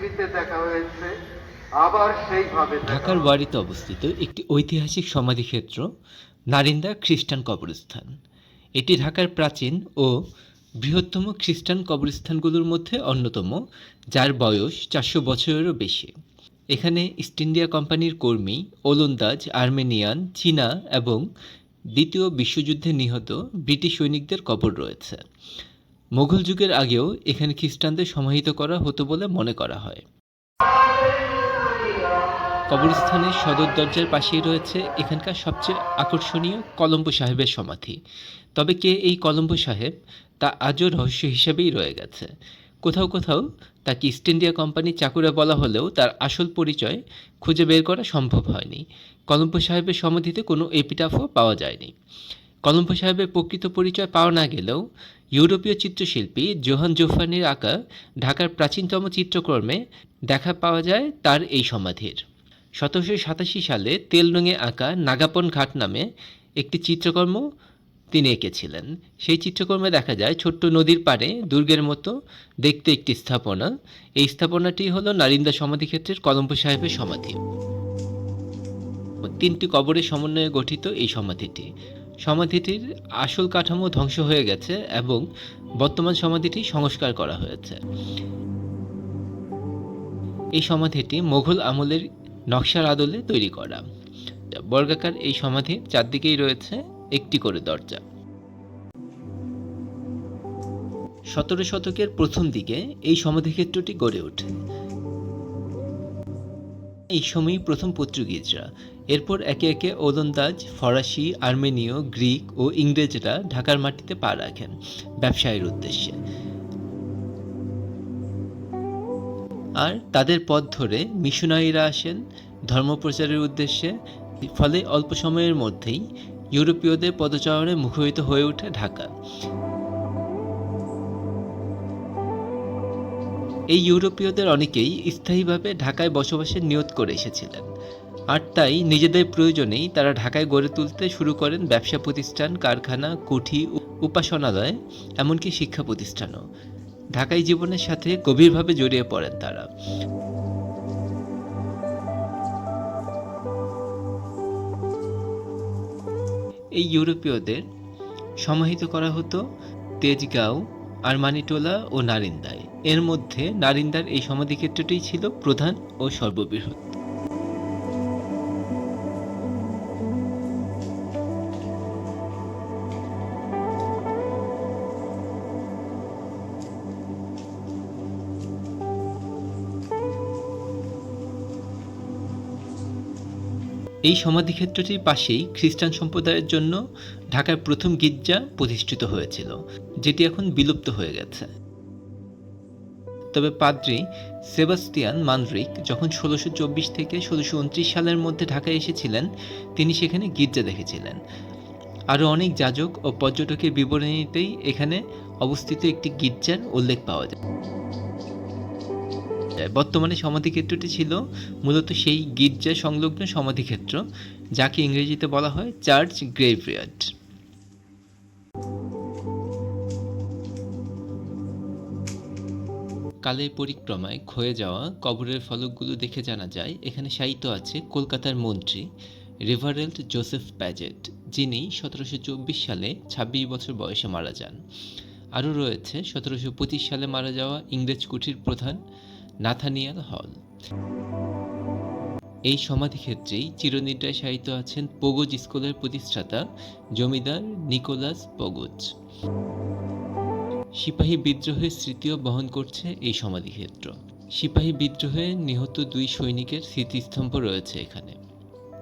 টিভিতে দেখা হয়েছে আবার সেইভাবে ঢাকার ওয়ারিতে অবস্থিত একটি ঐতিহাসিক সমাধিক্ষেত্র নারিন্দা খ্রিস্টান কবরস্থান। এটি ঢাকার প্রাচীন ও বৃহত্তম খ্রিস্টান কবরস্থানগুলোর মধ্যে অন্যতম যার বয়স চারশো বছরেরও বেশি। এখানে ইস্ট ইন্ডিয়া কোম্পানির কর্মী ওলন্দাজ আর্মেনিয়ান চীনা এবং দ্বিতীয় বিশ্বযুদ্ধে নিহত ব্রিটিশ সৈনিকদের কবর রয়েছে। মোগল যুগের আগেও এখানে খ্রিস্টানদের সমাহিত করা হতো বলে মনে করা হয়। কবরস্থানের সদর দরজার পাশেই রয়েছে এখানকার সবচেয়ে আকর্ষণীয় কলম্বো সাহেবের সমাধি। তবে কে এই কলম্বো সাহেব তা আজও রহস্য হিসেবেই রয়ে গেছে। কোথাও কোথাও তাকে ইস্ট ইন্ডিয়া কোম্পানির চাকুরে বলা হলেও তার আসল পরিচয় খুঁজে বের করা সম্ভব হয়নি। কলম্বো সাহেবের সমাধিতে কোনো এপিটাফও পাওয়া যায়নি। কলম্বো সাহেবের প্রকৃত পরিচয় পাওয়া না গেলেও ইউরোপীয় চিত্রশিল্পী জোহান জোফানির আঁকা ঢাকার প্রাচীনতম চিত্রকর্মে দেখা পাওয়া যায় তার এই সমাধির। সতেরোশো সাতাশি সালে তেল রঙে আঁকা নাগাপন ঘাট নামে একটি চিত্রকর্ম তিনি এঁকেছিলেন। সেই চিত্রকর্মে দেখা যায় ছোট্ট নদীর পাড়ে দুর্গের মতো দেখতে একটি স্থাপনা। এই স্থাপনাটি হলো নারিন্দা সমাধি সমাধিক্ষেত্রের কলম্বো সাহেবের সমাধি। তিনটি কবরের সমন্বয়ে গঠিত এই সমাধিটি। সমাধিটির আসল কাঠামো ধ্বংস হয়ে গেছে এবং বর্তমান সমাধিটি সংস্কার করা হয়েছে। এই সমাধিটি মোঘল আমলের নকশার আদলে তৈরি করা। বর্গাকার এই সমাধির চারদিকেই রয়েছে একটি করে দরজা। সতেরো শতকের প্রথম দিকে এই সমাধিক্ষেত্রটি গড়ে ওঠে। এই সময়ই প্রথম পর্তুগিজরা এরপর একে একে ওলন্দাজ, ফরাসি, আর্মেনীয়, গ্রিক ও ইংরেজরা ঢাকার মাটিতে পা রাখেন ব্যবসায়ের উদ্দেশ্যে। আর তাদের পথ ধরে মিশনারিরা আসেন ধর্মপ্রচারের উদ্দেশ্যে, ফলে অল্প সময়ের মধ্যেই ইউরোপীয়দের পদচারণে মুখরিত হয়ে ওঠে ঢাকা। এই ইউরোপীয়দের অনেকেই স্থায়ীভাবে ঢাকায় বসবাসের নিয়ত করে এসেছিলেন। আর তাই নিজেদের প্রয়োজনেই তারা ঢাকায় গড়ে তুলতে শুরু করেন ব্যবসা প্রতিষ্ঠান, কারখানা, কুঠি, উপাসনালয়, এমনকি শিক্ষা প্রতিষ্ঠানও। ঢাকায় জীবনের সাথে গভীরভাবে জড়িয়ে পড়েন তারা। এই ইউরোপীয়দের সমাহিত করা হতো তেজগাঁও, আরমানিটোলা ও নারিন্দায়। এর মধ্যে নারিন্দার এই সমাধিক্ষেত্রটি ছিল প্রধান ও সর্ববৃহৎ। এই সমাধিক্ষেত্রটির পাশেই খ্রিস্টান সম্প্রদায়ের জন্য ঢাকার প্রথম গির্জা প্রতিষ্ঠিত হয়েছিল, যেটি এখন বিলুপ্ত হয়ে গেছে। তবে পাদ্রি সেবাস্তিয়ান মানরিক যখন ষোলোশো চব্বিশ থেকে ষোলোশো উনত্রিশ সালের মধ্যে ঢাকায় এসেছিলেন, তিনি সেখানে গির্জা দেখেছিলেন। আরও অনেক যাজক ও পর্যটকের বিবরণীতেই এখানে অবস্থিত একটি গির্জার উল্লেখ পাওয়া যায়। বর্তমানে সমাধিক্ষেত্রটি ছিল মূলত সেই গির্জা সংলগ্ন সমাধিক্ষেত্র, যাকে ইংরেজিতে বলা হয় চার্চ গ্রেভয়ার্ড কালের পরিক্রমায় ক্ষয়ে যাওয়া কবরের ফলকগুলো দেখে জানা যায়, এখানে সাহিত্য আছে কলকাতার মন্ত্রী রিভারেল্ট জোসেফ প্যাজেট, যিনি সতেরোশো চব্বিশ সালে ছাব্বিশ বছর বয়সে মারা যান। আরও রয়েছে, সতেরোশো পঁচিশ সালে মারা যাওয়া ইংরেজ কুঠির প্রধান নাথানিয়াল হল। এই সমাধিক্ষেত্রেই চিরনিদ্রায় শায়িত আছেন পগোজ স্কুলের প্রতিষ্ঠাতা জমিদার নিকোলাস পগোজ। সিপাহী বিদ্রোহের স্মৃতিও বহন করছে এই সমাধিক্ষেত্র। সিপাহী বিদ্রোহে নিহত দুই সৈনিকের স্মৃতিস্তম্ভ রয়েছে এখানে।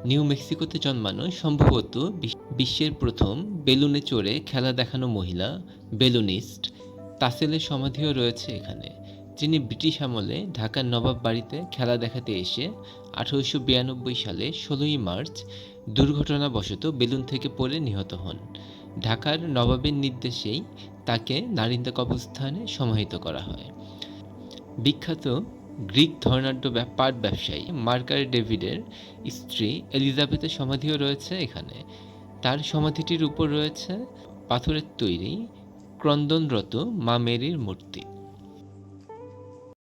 নিউ মেক্সিকোতে জন্মানো সম্ভবত বিশ- বিশ্বের প্রথম বেলুনে চড়ে খেলা দেখানো মহিলা, বেলুনিস্ট, তাসেলের সমাধিও রয়েছে এখানে। যিনি ব্রিটিশ আমলে ঢাকার নবাব বাড়িতে খেলা দেখাতে এসে আঠারোশো বিরানব্বই সালে ষোলোই মার্চ দুর্ঘটনাবশত বেলুন থেকে পড়ে নিহত হন। ঢাকার নবাবের নির্দেশেই তাকে নারিন্দা কবরস্থানে সমাহিত করা হয়। বিখ্যাত গ্রিক ধর্নাঢ্য পাট ব্যবসায়ী মার্কার ডেভিডের স্ত্রী এলিজাবেথের সমাধিও রয়েছে এখানে। তার সমাধিটির উপর রয়েছে পাথরের তৈরি ক্রন্দনরত মা মেরির মূর্তি।